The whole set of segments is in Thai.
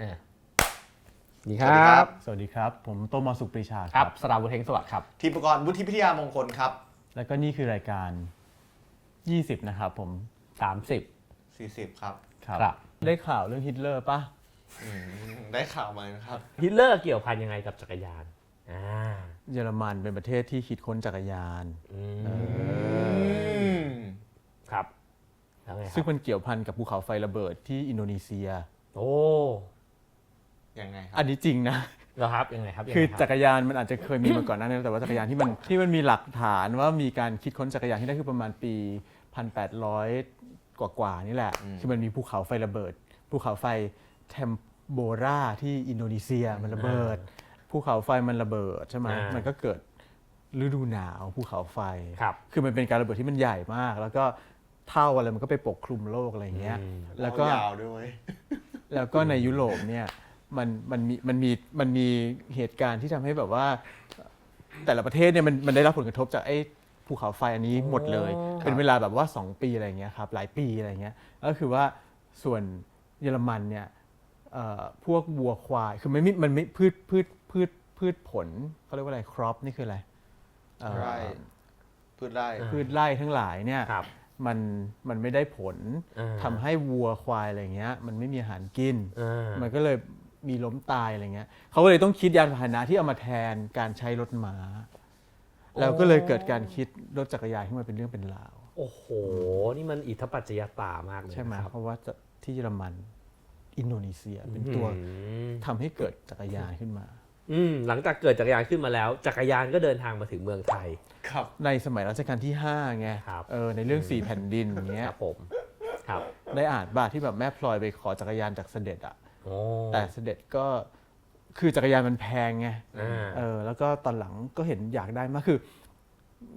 อ่าดีสวัสดีครับสวัสดีครับ ผมโตมอสุขปรีชาคครัรับบสราวุธเฮงสวัสดิ์ครับ ทีมอุปกรณ์วุฒิพิทยามงคลครับ แล้วก็นี่คือรายการ 20 นะครับผม30 40 ครับครับ ครับ ได้ข่าวเรื่องฮิตเลอร์ปะอืมได้ข่าวมานะครับ ฮิตเลอร์เกี่ยวพันยังไงกับจักรยานอ่าเยอรมันเป็นประเทศที่คิดค้นจักรยาน อืมเออครับแล้วไงคซึ่รังบมันเกี่ยวพันกับภูเขาไฟระเบิดที่อินโดนีเซีย โอ้ ยังไงครัอับนนี้จริงนะแล้วครับยังไงครับยังคือไงรับ จักรยานมันอาจจะเคยมีมาก่อนหน้านี้แต่ว่าจักรยานที่มันที่มันมีหลักฐานว่ามีการคิดค้นจักรยานที่ได้คือประมาณปี 1800 กว่ากว่าๆนี่แหละคือมันมีภูเขาไฟระเบิด ภูเขาไฟเทมโบราที่อินโดนีเซียมันระเบิด ภูเขาไฟมันระเบิดใช่ไหมอ่ามั มันก็เกิดฤดูหนาวภูเขาไฟ ครับ คือมันเป็นการระเบิดที่มันใหญ่มาก แล้วก็เท่าอะไรมันก็ไปปกคลุมโลกอะไรอย่างเงี้ย อืม แล้วก็ ยาวด้วยแล้วก็ในยุโรปเนี่ย มันมันมีมันมีมันมีเหตุการณ์ที่ทำให้แบบว่า แต่ละประเทศเนี่ยมันมันได้รับผลกระทบจากไอ้ภูเขาไฟอันนี้หมดเลย อ๋อ เป็นเวลาแบบว่า 2 ปีอะไรอย่างเงี้ยครับหลายปีอะไรอย่างเงี้ยก็คือว่าส่วนเยอรมันเนี่ยเอ่อพวกวัวควายคือมันไม่มันไม่พืชพืชพืชพืชผลเขาเรียกว่าอะไรครอปนี่คืออะไรเอ่อไร่พืชไร่ พืชไร่ทั้งหลายเนี่ย ครับ มันมันไม่ได้ผลอ่า ทำให้วัวควายอะไรเงี้ย มันไม่มีอาหารกิน อ่า มันก็เลย มีล้มตายอะไรเงี้ยเขาก็เลยต้องคิดยานพาหนะที่เอามาแทนการใช้รถม้าแล้วก็เลยเกิดการคิดรถจักรยานขึ้นมาเป็นเรื่องเป็นราว โอ้โห นี่มันอิทธปัจจยตามากเลยใช่ไหมนะครับ เพราะว่าจะที่เยอรมันอินโดนีเซียเป็นตัวอืม ทำให้เกิดจักรยานขึ้นมา อืมหลังจากเกิดจักรยานขึ้นมาแล้ว จักรยานก็เดินทางมาถึงเมืองไทย ครับ ในสมัยรัชกาลที่5ไงครับ เออในเรื่องสี่แผ่นดินอย่างเงี้คยรับผม ครับ ได้อ่านบ้าที่แบบแม่พลอยไปขอจักรยานจากเสด็จอะโอ้ แต่เสด็จก็คือจักรยานมันแพงไงอ่าเออแล้วก็ตอนหลังก็เห็นอยากได้มากคือ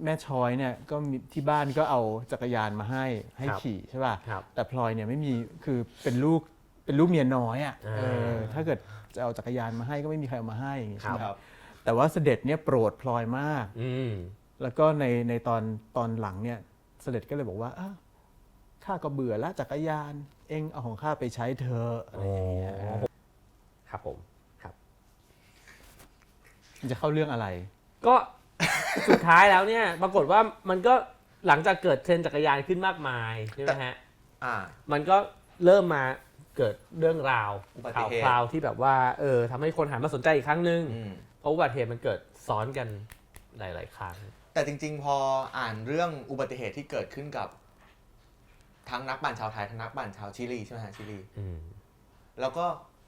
แม่ช้อยเนี่ยก็มีที่บ้านก็เอาจักรยานมาให้ให้ครับขี่ใช่ป่ะครับแต่พลอยเนี่ยไม่มีคือเป็นลูกเป็นลูกเมียน้อยอะอ่าเออถ้าเกิดจะเอาจักรยานมาให้ก็ไม่มีใครเอามาให้อย่างงี้ใช่ไหมครับแต่ว่าเสด็จเนี่ยโปรดพลอยมากอืมแล้วก็ในในตอนตอนหลังเนี่ยเสด็จก็เลยบอกว่าอ้าว ข้าก็เบื่อละจักรยาน เองเอาของข้าไปใช้เธอะอะไรอย่างเงี้ยโอ้ครับผมครับมันจะเข้าเรื่องอะไร ก็สุดท้ายแล้วเนี่ย ปรากฏว่ามันก็หลังจากเกิดเทรนด์จักรยานขึ้นมากมายใช่ไหมฮะอ่า มันก็เริ่มมาเกิดเรื่องราวอุบัติข่าวเหตุคราวที่แบบว่า เออทำให้คนหันมาสนใจอีกครั้งหนึ่งอืมเพราะอุบัติเหตุมันเกิดซ้อนกันหลาย ๆ ครั้ง แต่จริง ๆ พออ่านเรื่องอุบัติเหตุที่เกิดขึ้นกับ ทั้งนักปั่นชาวไทยทั้งนักปั่นชาวชิลีใช่ไหมฮะชิลีอืมแล้วก็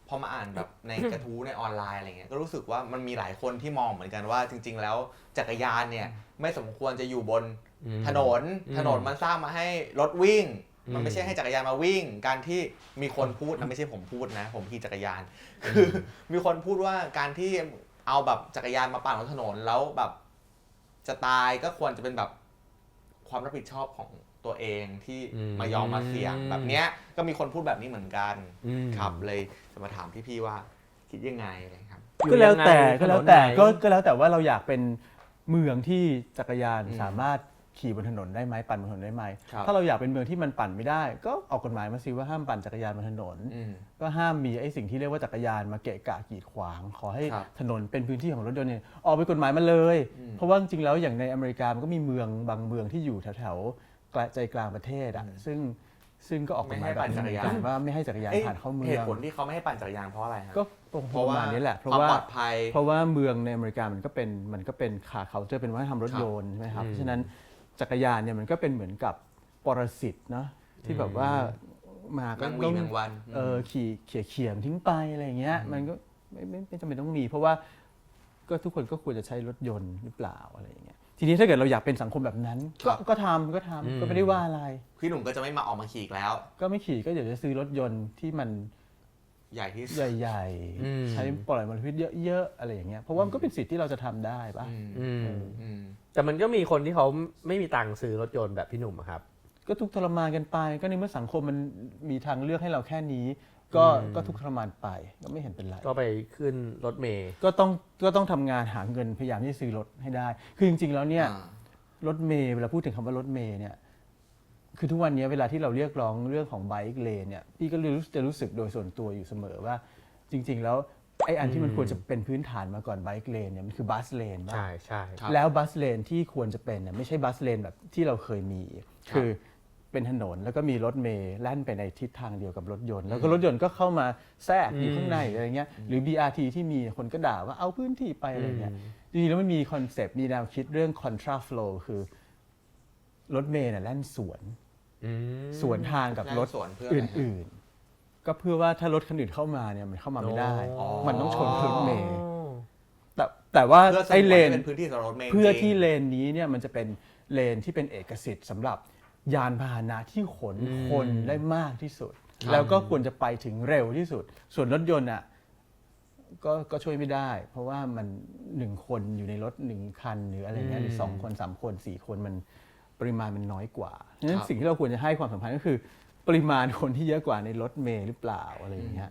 พอมาอ่านแบบในกระทู้ในออนไลน์อะไรเงี้ยก็รู้สึกว่ามันมีหลายคนที่มองเหมือนกันว่า จริง ๆ แล้วจักรยานเนี่ยไม่สมควรจะอยู่บนอืมถนนอืมถนนมันสร้างมาให้รถวิ่งอืมมันไม่ใช่ให้จักรยานมาวิ่ง การที่มีคนพูดนะไม่ใช่ผมพูดนะ ผมขี่จักรยาน คือมีคนพูดว่าการที่เอาแบบจักรยานมาปั่นบนถนนแล้วแบบจะตายก็ควรจะเป็นแบบความรับผิดชอบของ ตัวเองที่อืมมายอมมาเสี่ยงแบบเนี้ยก็มีคนพูดแบบนี้เหมือนกันอืม ครับเลยจะมาถามพี่ๆว่าคิดยังไงอะไรครับอยู่ก็แล้วแต่ยังไงก็แล้วแต่ถนนไหนก็ก็แล้วแต่ว่าเราอยากเป็นเมืองที่จักรยานอืมสามารถขี่บนถนนได้ไหมปั่นบนถนนได้ไหมครับ ถ้าเราอยากเป็นเมืองที่มันปั่นไม่ได้ ก็ออกกฎหมายมาสิว่าห้ามปั่นจักรยานบนถนน อืม ก็ห้ามมีไอ้สิ่งที่เรียกว่าจักรยานมาเกะกะกีดขวาง ขอให้ครับถนนเป็นพื้นที่ของรถยนต์เนี่ยออกไปนกฎหมายมาเลย อืมเพราะว่าจริงๆแล้วอย่างในอเมริกามันก็มีเมืองบางเมืองที่อยู่แถวๆ กลางใจกลางประเทศอะซึ่งซึ่งก็ออกกฎหมายแบบนี้เหมือนกันว่าไม่ให้จักรยานเอ๊ะผ่านเข้าเมืเหองตุผลที่เขาไม่ให้ปั่นจักรยานเพราะอะไรครับก็ตรงเพปราะระว่ามาณนี้แหละเพราะความว่าปลอดภัยเพราะว่าเมืองในอเมริกามันก็เป็นมันก็เป็นขาเขาจะเป็นวัฒนธรรมรถครับยนต์ใช่ไหมครับอืมเพราะฉะนั้นจักรยานเนี่ยมันก็เป็นเหมือนกับปรสิตเนาะที่แบบว่ามาก็แมงวีต้องแมงวันเออขี่เขี่ยเขี่ยมทิ้งไปอะไรอย่างเงี้ยอืมมันก็ไม่ไม่ไม่จำเป็นต้องมี เพราะว่าก็ทุกคนก็ควรจะใช้รถยนต์หรือเปล่าอะไรอย่างเงี้ย ทีนี้ถ้าเกิดเราอยากเป็นสังคมแบบนั้น ก็ก็ทำก็ทำอืมก็ไม่ได้ว่าอะไร พี่หนุ่มก็จะไม่มาออกมาขี่อีกแล้ว ก็ไม่ขี่ก็เดี๋ยวจะซื้อรถยนต์ที่มันใหญ่ที่สุด ใหญ่อืม ๆ ใช้ปล่อยมลพิษเยอะๆอะไรอย่างเงี้ยเพราะว่ามันก็เป็นสิทธิ์ที่เราจะทำได้ปะอืมอืมอืมแต่มันก็มีคนที่เขาไม่มีตังค์ซื้อรถยนต์แบบพี่หนุ่มอะครับ ก็ทุกข์ทรมานกันไป ก็ในเมื่อสังคมมันมีทางเลือกให้เราแค่นี้ ก็อืมก็ทุกข์ทรมานไปก็ไม่เห็นเป็นไร ก็ไปขึ้นรถเมย์ก็ต้องก็ต้องทำงานหาเงินพยายามที่จะซื้อรถให้ได้ คือจริง ๆ แล้วเนี่ยอ่ารถเมย์เวลาพูดถึงคำว่ารถเมย์เนี่ยคือทุกวันนี้เวลาที่เราเรียกร้องเรื่องของไบค์เลนเนี่ยพี่ก็รู้จะรู้สึกโดยส่วนตัวอยู่เสมอว่า จริง ๆ แล้วไอ้อันที่มันควรจะเป็นพื้นฐานมาก่อนไบค์เลนเนี่ยมันคือบัสเลนใช่ใช่ ครับ แล้วบัสเลนที่ควรจะเป็นเนี่ยไม่ใช่บัสเลนแบบที่เราเคยมี คือ เป็นถนนแล้วก็มีรถเมล์แล่นไปในทิศทางเดียวกับรถยนต์ แล้วก็รถยนต์ก็เข้ามาแทรกอยู่ข้างในอะไรเงี้ยหรือ BRT ที่มีคนก็ด่าว่าเอาพื้นที่ไปอะไรเงี้ยจริงๆแล้วมันมีคอนเซปต์มีแนวคิดเรื่อง contra flow คือรถเมล์เนี่ยแล่นสวนอืมสวนทางกับรถแล่นสวนเพื่ออะไรฮะอื่นๆ ก็เพื่อว่าถ้ารถคันอื่นเข้ามาเนี่ยมันเข้ามาไม่ได้อ๋อมันต้องชนรถเมล์แต่แต่ว่าเพื่อสไอ้งวนเลนให้เป็นพื้นที่สำหรับรถเมล์เพื่อจริงที่เลนนี้เนี่ยมันจะเป็นเลนที่เป็นเอกสิทธิ์สำหรับ ยานพาหนะที่ขนคนได้มากที่สุด แล้วก็ควรจะไปถึงเร็วที่สุด ส่วนรถยนต์อะก็ก็ช่วยไม่ได้ เพราะว่ามันหนึ่งคนอยู่ในรถหนึ่งคัน หรืออะไรเงี้ยหรือสองคนสามคนสี่คนมันปริมาณมันน้อยกว่าดังนั้นสิ่งที่เราควรจะให้ความสำคัญก็คือ ปริมาณคนที่เยอะกว่าในรถเมล์หรือเปล่าอะไรอย่างเงี้ย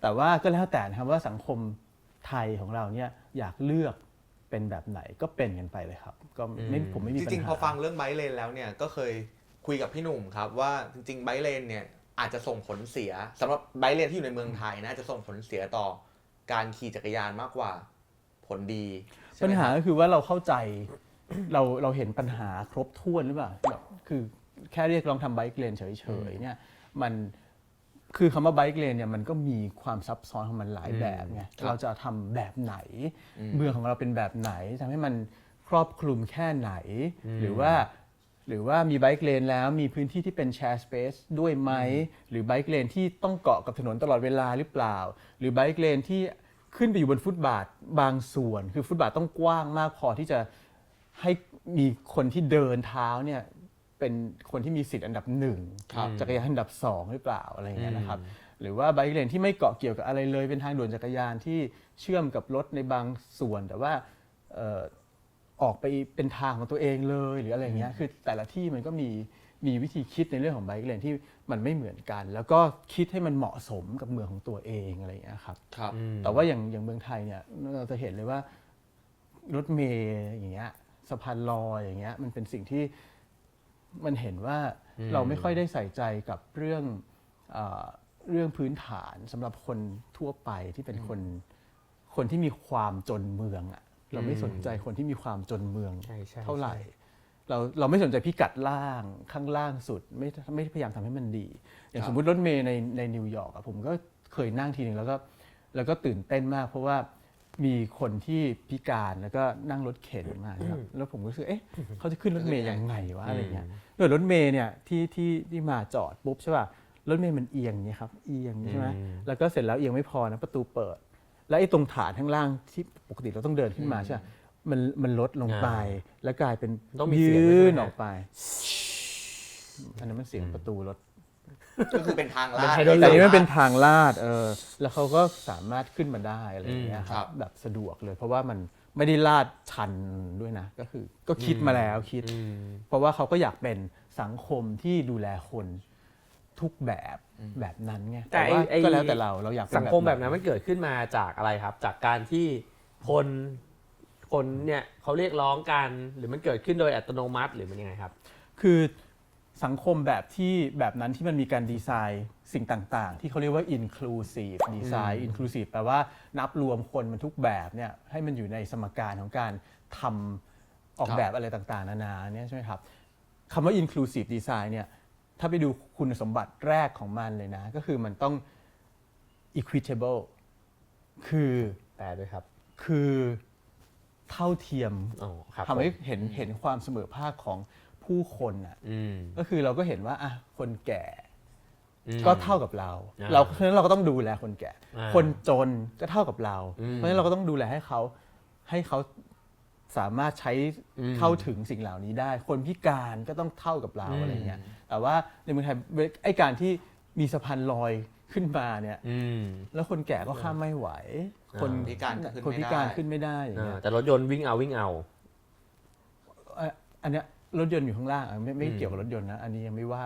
แต่ว่าก็แล้วแต่นะครับว่าสังคมไทยของเราเนี่ยอยากเลือก เป็นแบบไหนก็เป็นกันไปเลยครับ ก็ไม่ผมไม่มีจปัญริงๆหาพอฟังเรื่องไบค์เลนแล้วเนี่ยก็เคยคุยกับพี่หนุ่มครับว่าจริงๆไบค์เลนเนี่ยอาจจะส่งผลเสียสำหรับไบค์เลนที่อยู่ในเมืองไทยนะอาจจะส่งผลเสียต่อการขี่จักรยานมากกว่าผลดีใช่ปัญไมหาครับ ก็คือว่าเราเข้าใจ เราเราเห็นปัญหาครบถ้วนหรือเปล่าแบบคือแค่เรียกร้องทำไบค์เลนเฉยๆเนี่ยมัน คือคำว่าไบค์เลนเนี่ยมันก็มีความซับซ้อนของมันหลายแบบไงครับเราจะทำแบบไหน เมืองของเราเป็นแบบไหนทำให้มันครอบคลุมแค่ไหน หรือว่าหรือว่ามีไบค์เลนแล้วมีพื้นที่ที่เป็นแชร์สเปซด้วยไหม หรือไบค์เลนที่ต้องเกาะกับถนนตลอดเวลาหรือเปล่า หรือไบค์เลนที่ขึ้นไปอยู่บนฟุตบาทบางส่วน คือฟุตบาทต้องกว้างมากพอที่จะให้มีคนที่เดินเท้าเนี่ย เป็นคนที่มีสิทธิ์อันดับหนึ่งครับ จักรยานอันดับสองหรือเปล่าอะไรอย่างเงี้ยนะครับ หรือว่าไบค์เลนที่ไม่เกาะเกี่ยวกับอะไรเลย เป็นทางด่วนจักรยานที่เชื่อมกับรถในบางส่วน แต่ว่าเอ่อออกไปเป็นทางของตัวเองเลยหรืออะไรเงี้ยคือแต่ละที่มันก็มีมีวิธีคิดในเรื่องของไบค์เลนที่มันไม่เหมือนกัน แล้วก็คิดให้มันเหมาะสมกับเมืองของตัวเองอะไรเงี้ยครับ ครับแต่ว่าอย่างอย่างเมืองไทยเนี่ยเราจะเห็นเลยว่ารถเมย์อย่างเงี้ยสะพานลอยอย่างเงี้ยมันเป็นสิ่งที่ มันเห็นว่าเราไม่ค่อยได้ใส่ใจกับเรื่องเออเรื่องพื้นฐานสำหรับคนทั่วไปที่เป็นคนคนที่มีความจนเมืองอะเราไม่สนใจคนที่มีความจนเมืองใช่ใช่เท่าไหร่ใช่เราเราไม่สนใจพิกัดล่างข้างล่างสุด ไม่ไม่พยายามทำให้มันดี อย่างครับสมมุติรถเมย์ในในนิวยอร์กอะผมก็เคยนั่งทีหนึ่งแล้วก็แล้วก็ตื่นเต้นมากเพราะว่า มีคนที่พิการแล้วก็นั่งรถเข็นมาครับแล้วผมก็รู้สึกเอ๊ะเขาจะขึ้นรถเมย์ยังไงวะอะไรเงี้ยโดยรถเมย์เนี่ยที่ที่ที่มาจอดปุ๊บใช่ป่ะรถเมย์มันเอียงเนี่ยครับเอียงใช่ไหมแล้วก็เสร็จแล้วเอียงไม่พอนะประตูเปิด แล้วไอ้ตรงฐานข้างล่างที่ปกติเราต้องเดินขึ้นมาใช่ปะมันมันลดลงไป แล้วกลายเป็นต้องมีเสียงด้วยยื่ใช่นไหมออกไปอันนั้นมันเสียงประตูรถ ก็คือเป็นทางลาดเป็นไฮโดรลิแต่กนี้มันเป็นทางลาดเออแล้วเขาก็สามารถขึ้นมาได้อะไรอย่างเงี้ยอืมคครัรับบแบบสะดวกเลย เพราะว่ามันไม่ได้ลาดชันด้วยนะ ก็คือก็คิดมาแล้วคิด เพราะว่าเขาก็อยากเป็นสังคมที่ดูแลคนทุกแบบแบบนั้นไงแต่แต่ว่าไอ้ ก็แล้วแต่เราเราอยากเป็นสังคมแบบไหนั้นมันเกิดขึ้นมาจากอะไรครับ จากการที่คนคนเนี่ยเขาเรียกร้องกันหรือมันเกิดขึ้นโดยอัตโนมัติหรือมันยังไงครับ คือ สังคมแบบที่แบบนั้นที่มันมีการดีไซน์สิ่งต่างๆ ที่เขาเรียกว่า inclusive design inclusive แปลว่านับรวมคนมันทุกแบบเนี่ยให้มันอยู่ในสมการของการทำออกครับแบบอะไรต่างๆ นานาเนี่ยใช่ไหมครับคำว่า inclusive design เนี่ยถ้าไปดูคุณสมบัติแรกของมันเลยนะ ก็คือมันต้อง equitable คือแปลด้วยครับ คือเท่าเทียมอ๋อครับทำให้ผมเห็นเห็นความเสมอภาคของ ผู้คนอะอืมก็คือเราก็เห็นว่าอะคนแก่อืมก็เท่ากับเราอ่าเราเพราะฉะนั้นเราก็ต้องดูแลคนแก่อ่าคนจนก็เท่ากับเราอืมเพราะฉะนั้นเราก็ต้องดูแลให้เขาให้เขาสามารถใช้อืมเข้าถึงสิ่งเหล่านี้ได้ คนพิการก็ต้องเท่ากับเราอืมอะไรเงี้ยแต่ว่าในเมืองไทยไอ้การที่มีสะพานลอยขึ้นมาเนี่ยอืมแล้วคนแก่ก็ข้ามไม่ไหว คนพิการก็ขึ้นคนไม่พิได้การขึ้นไม่ได้อย่างอ่าเงี้ยแต่รถยนต์วิ่งเอาวิ่งเอาเอ่ออันเนี้ย รถยนต์อยู่ข้างล่างอะไม่ไม่อืมเกี่ยวกับรถยนต์นะ อันนี้ยังไม่ว่า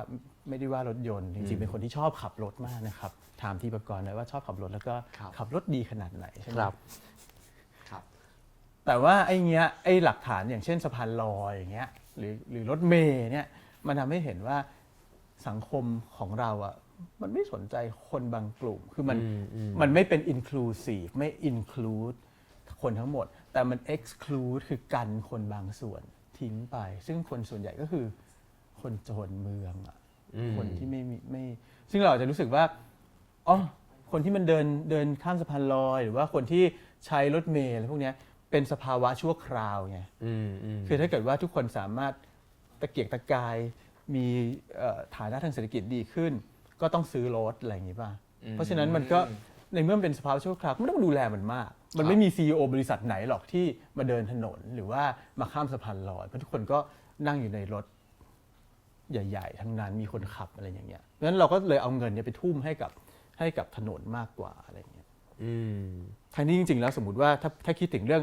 ไม่ได้ว่ารถยนต์ จริงๆ เป็นคนที่ชอบขับรถมากนะครับ ถามทีประกรณ์เลยว่าชอบขับรถแล้วก็ครับ ขับรถดีขนาดไหนใช่ไหมครับครับ แต่ว่าไอ้เงี้ยไอ้หลักฐานอย่างเช่นสะพานลอยอย่างเงี้ยหรือหรือรถเมย์เนี่ยมันทำให้เห็นว่าสังคมของเราอะมันไม่สนใจคนบางกลุ่ม คือมันอืมอืม มันไม่เป็น inclusive ไม่ include คนทั้งหมด แต่มัน exclude คือกันคนบางส่วน ทิ้งไป ซึ่งคนส่วนใหญ่ก็คือคนจนเมืองอะอืมคนที่ไม่มีไม่ ซึ่งเราอาจจะรู้สึกว่าอ๋อคนที่มันเดินเดินข้ามสะพานลอย หรือว่าคนที่ใช้รถเมล์อะไรพวกเนี้ยเป็นสภาวะชั่วคราวไงอืมอืมคือถ้าเกิดว่าทุกคนสามารถตะเกียกตะกายมีเอ่อฐานะทางเศรษฐกิจดีขึ้น ก็ต้องซื้อรถอะไรอย่างนี้ป่ะอืมเพราะฉะนั้นมันก็ในเมื่อมันเป็นสภาวะชั่วคราวก็ไม่ต้องดูแลมันมาก มันไม่มี CEO บริษัทไหนหรอกที่มาเดินถนนหรือว่ามาข้ามสะพานลอยเพราะทุกคนก็นั่งอยู่ในรถใหญ่ ๆ ทั้งนั้นมีคนขับอะไรอย่างเงี้ยเพราะฉะนั้นเราก็เลยเอาเงินเนี่ยไปทุ่มให้กับให้กับถนนมากกว่าอะไรอย่างเงี้ยอืมทั้งนี้จริง ๆ แล้วสมมติว่าถ้าถ้าคิดถึงเรื่อง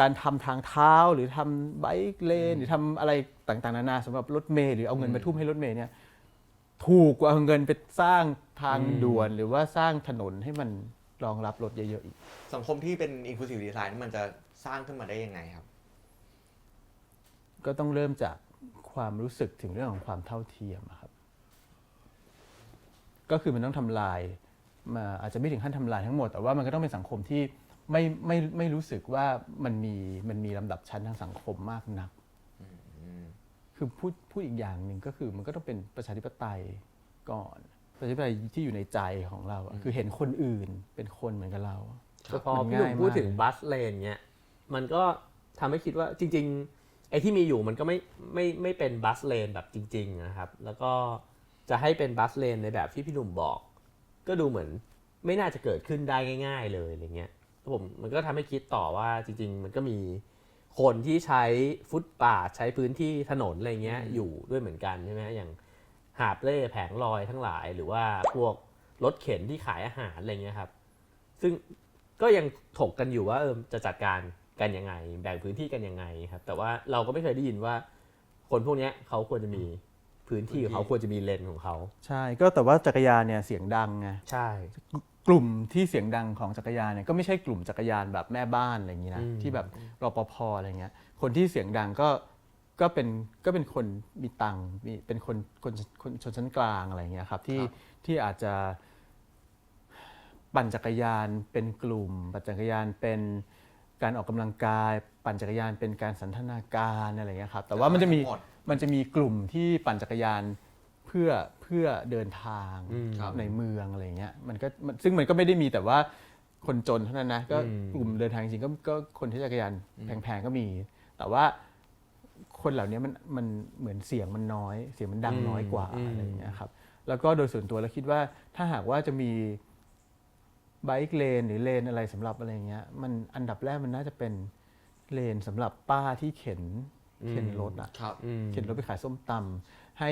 การทำทางเท้าหรือทำไบค์เลนหรือทำอะไรต่างๆ นานาสำหรับรถเมล์หรือเอาเงินมาทุ่มให้รถเมล์เนี่ยถูกกว่าเอาเงินไปสร้างทางอืมด่วนหรือว่าสร้างถนนให้มัน รองรับรถเยอะๆอีก สังคมที่เป็น inclusive design มันจะสร้างขึ้นมาได้ยังไงครับ ก็ต้องเริ่มจากความรู้สึกถึงเรื่องของความเท่าเทียมอะครับ ก็คือมันต้องทำลายมาอาจจะไม่ถึงขั้นทำลายทั้งหมด แต่ว่ามันก็ต้องเป็นสังคมที่ไม่ไม่ไม่รู้สึกว่ามันมีมันมีลำดับชั้นทางสังคมมากนัก คือพูดพูดอีกอย่างหนึ่งก็คือมันก็ต้องเป็นประชาธิปไตยก่อน ประชาธิปไตยที่อยู่ในใจของเราอะคือเห็นคนอื่นเป็นคนเหมือนกับเราแต่พอมันพี่หนุ่มง่ายมากพูดถึงบัสเลนเนี้ยมันก็ทำให้คิดว่าจริง ๆ ไอ้ที่มีอยู่มันก็ไม่ไม่ไม่เป็นบัสเลนแบบจริง ๆ นะครับ แล้วก็จะให้เป็นบัสเลนในแบบที่พี่หนุ่มบอก ก็ดูเหมือนไม่น่าจะเกิดขึ้นได้ง่าย ๆ เลยอะไรเงี้ยแล้วผมมันก็ทำให้คิดต่อว่าจริง ๆ มันก็มีคนที่ใช้ฟุตปาดใช้พื้นที่ถนนอะไรเงี้ยอยู่ด้วยเหมือนกันใช่ไหมอย่าง หาบเล่แผงลอยทั้งหลาย หรือว่าพวกรถเข็นที่ขายอาหารอะไรเงี้ยครับ ซึ่งก็ยังถกกันอยู่ว่าเออจะจัดการกันยังไง แบ่งพื้นที่กันยังไงครับ แต่ว่าเราก็ไม่เคยได้ยินว่า คนพวกเนี้ยเขาควรจะมีพื้นที่ของเขาควรจะมีเลนของเขา ใช่ก็แต่ว่าจักรยานเนี่ยเสียงดังไงใช่ กลุ่มที่เสียงดังของจักรยานเนี่ยก็ไม่ใช่กลุ่มจักรยานแบบแม่บ้านอะไรอย่างนี้นะอืมที่แบบรปภอะไรเงี้ยคนที่เสียงดังก็ ก็เป็นก็เป็นคนมีตังค์มีเป็นคนคนคนชนชั้นกลางอะไรเงี้ยครับที่ครับที่อาจจะปั่นจักรยานเป็นกลุ่ม ปั่นจักรยานเป็นการออกกำลังกาย ปั่นจักรยานเป็นการสันทนาการอะไรเงี้ยครับแต่ว่ามันจะมีทั้งหมดมันจะมีกลุ่มที่ปั่นจักรยานเพื่อเพื่อเดินทางอืมครับในเมืองอะไรเงี้ยมันก็มันซึ่งมันก็ไม่ได้มีแต่ว่าคนจนเท่านั้นนะก็อืมกลุ่มเดินทางจริงๆก็ก็คนที่จักรยานแพงๆก็มี แต่ว่า คนเหล่านี้มันมันเหมือนเสียงมันน้อย เสียงมันดังน้อยกว่าอะไรอย่างเงี้ยครับแล้วก็โดยส่วนตัวแล้วคิดว่าถ้าหากว่าจะมีไบค์เลนหรือเลนอะไรสำหรับอะไรเงี้ยมันอันดับแรกมันน่าจะเป็นเลนสำหรับป้าที่เข็นเข็นรถอะ ครับ อืมเข็นรถไปขายส้มตำให้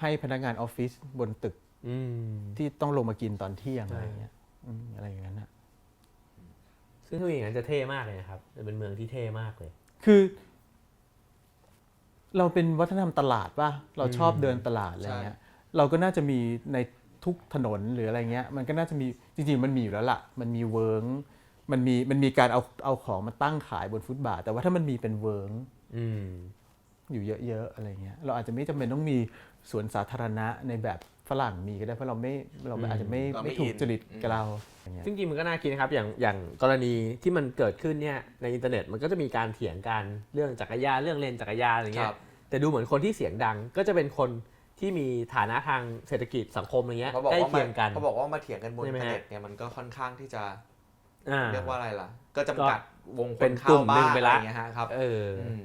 ให้พนักงานออฟฟิศบนตึกอืม ที่ต้องลงมากินตอนเที่ยงใช่ อะไรเงี้ยอืมอะไรอย่างนั้นอะซึ่งถ้าอย่างนั้นจะเท่มากเลยนะครับจะเป็นเมืองที่เท่มากเลย คือ เราเป็นวัฒนธรรมตลาดป่ะ เราชอบเดินตลาดอะไรเงี้ย เราก็น่าจะมีในทุกถนนหรืออะไรเงี้ย มันก็น่าจะมีจริงๆมันมีอยู่แล้วล่ะ มันมีเวิร์งมันมีมันมีการเอาเอาของมาตั้งขายบนฟุตบาท แต่ว่าถ้ามันมีเป็นเวิร์งอืมอยู่เยอะๆอะไรเงี้ย เราอาจจะไม่จำเป็นต้องมีสวนสาธารณะในแบบ ฝรั่งมีก็ได้เพราะเราไม่เราอาจจะไม่เราไม่ไม่ถูกอิน จริตกับเราอย่างเงี้ยซึ่งจริงมันก็น่าคิดนะครับอย่างอย่างกรณีที่มันเกิดขึ้นเนี่ยในอินเทอร์เน็ตมันก็จะมีการเถียงกันเรื่องจักรยานเรื่องเลนจักรยานอะไรคเงี้รัยบ แต่ดูเหมือนคนที่เสียงดังก็จะเป็นคนที่มีฐานะทางเศรษฐกิจสังคมอะไรเงี้ยเขาบอกใกล้ว่าเคียงกัน เขาบอกว่ามาเถียงกันบนใช่อินไหมเทอร์ฮะเน็ตเนี่ยมันก็ค่อนข้างที่จะอ่า เรียกว่าอะไรล่ะ ก็จำกัดวงคเป็นนกเข้าลุ่มหนึ่บ้างงไปอะไรละ อย่างเงี้ยฮะครับเออออืม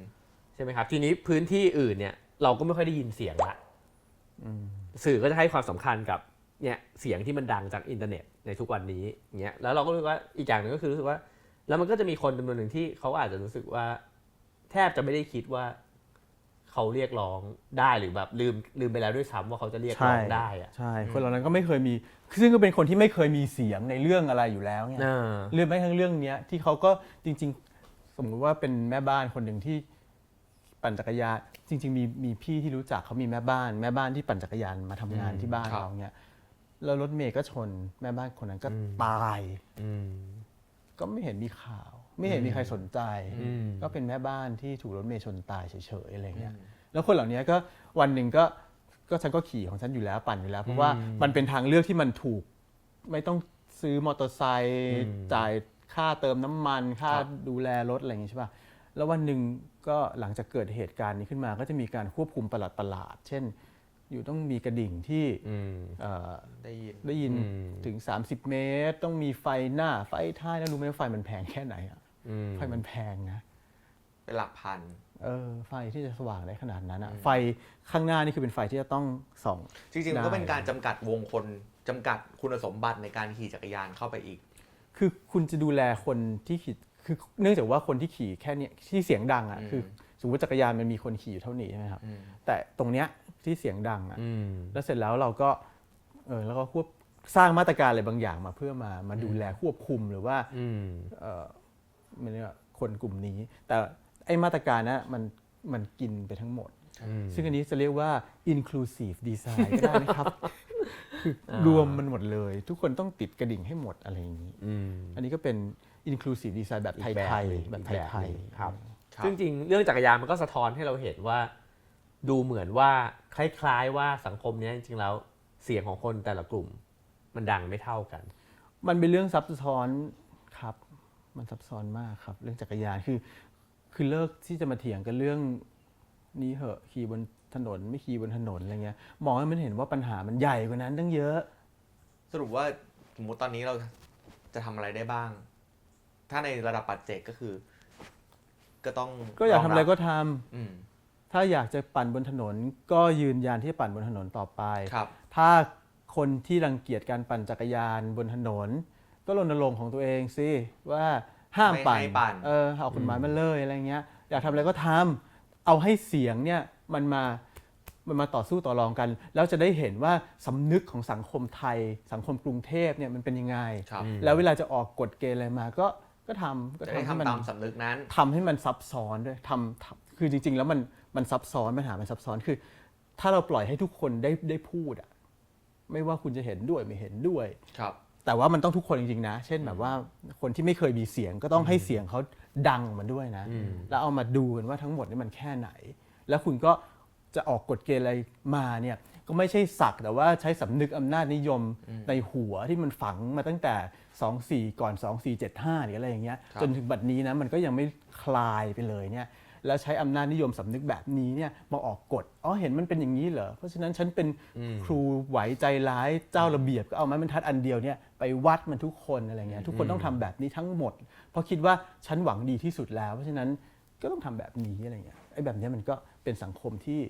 ใช่ไหมครับ ทีนี้พื้นที่อื่นเนี่ยเราก็ไม่ค่อยได้ยินเสียงละ สื่อก็จะให้ความสำคัญกับเนี่ยเสียงที่มันดังจากอินเทอร์เน็ตในทุกวันนี้อย่างเงี้ยแล้วเราก็รู้สึกว่าอีกอย่างหนึ่งก็คือรู้สึกว่า แล้วมันก็จะมีคนจำนวนหนึ่งที่เขาอาจจะรู้สึกว่า แทบจะไม่ได้คิดว่าเขาเรียกร้องได้หรือแบบลืมลืมไปแล้วด้วยซ้ำว่าเขาจะเรียกร้องได้อะใช่คนเหล่านั้นก็ไม่เคยมี ซึ่งก็เป็นคนที่ไม่เคยมีเสียงในเรื่องอะไรอยู่แล้วเนี่ยอ่าเรื่องไม่ทั้งเรื่องเนี้ยที่เขาก็จริง ๆ สมมุติว่าเป็นแม่บ้านคนหนึ่งที่ ปั่นจักรยานจริง ๆ มีมีพี่ที่รู้จักเขามีแม่บ้าน แม่บ้านที่ปั่นจักรยานมาทำงานอืมที่บ้านครับ เราเนี่ยแล้วรถเมย์ก็ชนแม่บ้านคนนั้นก็อืมตาย อืม ก็ไม่เห็นมีข่าว ไม่เห็นมีใครสนใจ อืม ก็เป็นแม่บ้านที่ถูกรถเมย์ชนตายเฉยๆอะไรเงี้ยแล้วคนเหล่านี้ก็วันหนึ่งก็ก็ฉันก็ขี่ของฉันอยู่แล้วปั่นอยู่แล้ว เพราะว่ามันเป็นทางเลือกที่มันถูก ไม่ต้องซื้อมอเตอร์ไซค์จ่ายค่าเติมน้ำมัน ค่าครับดูแลรถอะไรอย่างงี้ใช่ป่ะ แล้ววันหนึ่งก็หลังจากเกิดเหตุการณ์นี้ขึ้นมา ก็จะมีการควบคุมประหลาดประหลาดๆเช่น อยู่ต้องมีกระดิ่งที่อืมเอ่อได้ยินได้ยินอืมถึง 30 เมตร ต้องมีไฟหน้าไฟท้ายแล้วรู้ไหมว่าไฟมันแพงแค่ไหนอะอืมไฟมันแพงนะเป็นหลักพันเออไฟที่จะสว่างได้ขนาดนั้นอะไฟข้างหน้านี่คือเป็นไฟที่จะต้องส่อง จริงๆมันก็ได้เป็นการจำกัดวงคนจำกัดคุณสมบัติในการขี่จักรยานเข้าไปอีก คือคุณจะดูแลคนที่ขี่ คือเนื่องจากว่าคนที่ขี่แค่เนี้ยที่เสียงดังอะอืมคือสมมติจักรยานมันมีคนขี่อยู่เท่านี้ใช่ไหมครับอืมแต่ตรงเนี้ยที่เสียงดังอะอืมแล้วเสร็จแล้วเราก็เออแล้วก็ควบสร้างมาตรการอะไรบางอย่างมาเพื่อมามาดูแลควบคุมหรือว่าอืมเออมันเรียกว่าคนกลุ่มนี้ แต่ไอ้มาตรการนะมันมันกินไปทั้งหมดอืมซึ่งอันนี้จะเรียกว่า inclusive design ก็ได้นะครับ คือรวมมันหมดเลย ทุกคนต้องติดกระดิ่งให้หมดอะไรอย่างนี้อืมอันนี้ก็เป็น inclusive design แบบไทอีกแบบยหนึ่งๆแบบอีกไทแบบหยนึ่งๆครับครับซึ่งจริงๆเรื่องจักรยานมันก็สะท้อนให้เราเห็นว่า ดูเหมือนว่าคล้ายๆว่าสังคมเนี้ยจริงๆแล้วเสียงของคนแต่ละกลุ่ม มันดังไม่เท่ากัน มันเป็นเรื่องซับซ้อนครับ มันซับซ้อนมากครับ เรื่องจักรยานคือ คือเลิกที่จะมาเถียงกันเรื่องนี้เหอะขี่บนถนนไม่ขี่บนถนนอะไรเงี้ยมองให้มันเห็นว่าปัญหามันใหญ่กว่านั้นตั้งเยอะ สรุปว่าสมมติตอนนี้เราจะทำอะไรได้บ้าง ถ้าในระดับปัจเจกก็คือ ก็ต้องก็อยากทำอะไรงบก็ทำอืมถ้าอยากจะปั่นบนถนน ก็ยืนยันที่จะปั่นบนถนนต่อไป ครับ ถ้าคนที่รังเกียจการปั่นจักรยานบนถนน ก็รณรงค์ของตัวเองสิว่าห้ามไม่ปั่นให้ปั่น เออเอากฎหมายมาเลยอะไรเงี้ย อยากทำอะไรก็ทำเอาให้เสียงเนี่ยมันมามันมาต่อสู้ต่อรองกัน แล้วจะได้เห็นว่าสำนึกของสังคมไทย สังคมกรุงเทพเนี่ยมันเป็นยังไง ครับ แล้วเวลาจะออกกฎเกณฑ์อะไรมาก็ ก็ทำก็จะได้ทำให้มันทำตามสำนึกนั้น ทำให้มันซับซ้อนด้วยทำทำคือจริง ๆ แล้วมันมันซับซ้อนปัญหามันซับซ้อนคือ ถ้าเราปล่อยให้ทุกคนได้ได้พูดอะไม่ว่าคุณจะเห็นด้วยไม่เห็นด้วย ครับ แต่ว่ามันต้องทุกคนจริงๆนะ เช่นแบบว่าคนที่ไม่เคยมีเสียงก็ต้องให้เสียงเขาดังออกมาด้วยนะ แล้วเอามาดูกันว่าทั้งหมดนี่มันแค่ไหน แล้วคุณก็จะออกกฎเกณฑ์อะไรมาเนี่ย ก็ไม่ใช่สักแต่ว่าใช้สำนึกอำนาจนิยมในหัวที่มันฝังมาตั้งแต่ 24 ก่อน 2475 หรืออะไรอย่างเงี้ยครับจนถึงบัดนี้นะมันก็ยังไม่คลายไปเลยเนี่ยแล้วใช้อำนาจนิยมสำนึกแบบนี้เนี่ยมาออกกฎอ๋อเห็นมันเป็นอย่างนี้เหรอ เพราะฉะนั้นฉันเป็นครูไหวใจร้ายเจ้าระเบียบก็เอาไม้บรรทัดอันเดียวเนี่ยไปวัดมันทุกคนอะไรเงี้ยทุกคนต้องทำแบบนี้ทั้งหมด เพราะคิดว่าฉันหวังดีที่สุดแล้ว เพราะฉะนั้นก็ต้องทำแบบนี้อะไรเงี้ยไอ้แบบเนี้ยมันก็เป็นสังคมที่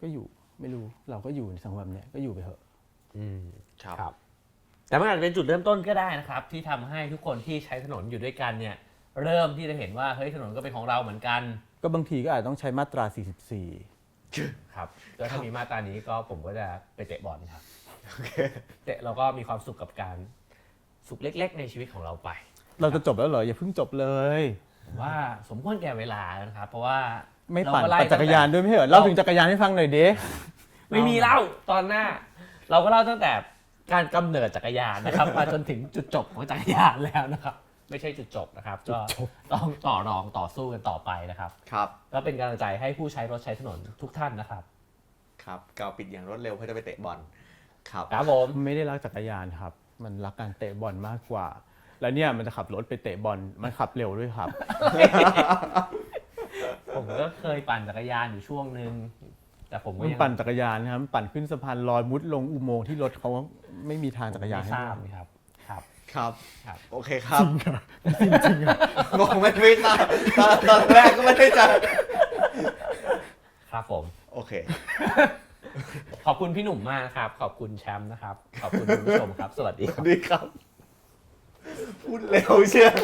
ก็อยู่ ไม่รู้เราก็อยู่ในสังคมแบบเนี้ยก็อยู่ไปเถอะอืมครับ ครับ แต่มันอาจจะเป็นจุดเริ่มต้นก็ได้นะครับ ที่ทำให้ทุกคนที่ใช้ถนนอยู่ด้วยกันเนี่ย เริ่มที่จะเห็นว่าเฮ้ยถนนก็เป็นของเราเหมือนกันก็บางทีก็อาจจะต้องใช้มาตรา 44 ครับก็ถ้ามีมาตรานี้ก็ผมก็จะไปเตะบอลครับเตะเราก็มีความสุขกับการสุขเล็ก ๆ ในชีวิตของเราไป เราจะจบแล้วเหรออย่าเพิ่งจบเลย ผมว่าสมควรแก่เวลาแล้วนะครับ เพราะว่า ไม่ปั่นเก็ไล่ ปั่นจักรยานด้วยไม่ใช่เหรอเล่าถึงจักรยานให้ฟังหน่อยดิ ไม่มีเล่าตอนหน้า เราก็เล่าตั้งแต่การกำเนิดจักรยานนะครับ มาจนถึงจุดจบของจักรยานแล้วนะครับ ไม่ใช่จุดจบนะครับก็ต้องต่อรองต่อสู้กันต่อไปนะครับ ครับ ก็เป็นกำลังใจให้ผู้ใช้รถใช้ถนนทุกท่านนะครับครับกาวปิดอย่างรวดเร็วเพื่อจะไปเตะบอล ครับ ครับผม ไม่ได้รักจักรยานครับ มันรักการเตะบอลมากกว่า แล้วเนี่ยมันจะขับรถไปเตะบอล มันขับเร็วด้วยครับ ผมก็เคยปั่นจักรยานอยู่ช่วงหนึ่งแต่ผมก็มันยังปั่นจักรยานนะครับปั่นขึ้นสะพานลอยมุดลงอุโมงค์ที่รถเขาไม่มีทางจักรยานไม่ให้ทราบด้วยครับครับ ครับ ครับ โอเคครับจริงๆงงไม่ไม่ทราบตอนตอนแรกก็ไม่ได้จะครับผม โอเค ขอบคุณพี่หนุ่มมากนะครับ ขอบคุณแชมป์นะครับ ขอบคุณคุณผู้ชมครับ สวัสดีสครับวัสดีครับ พูดเร็วเชียว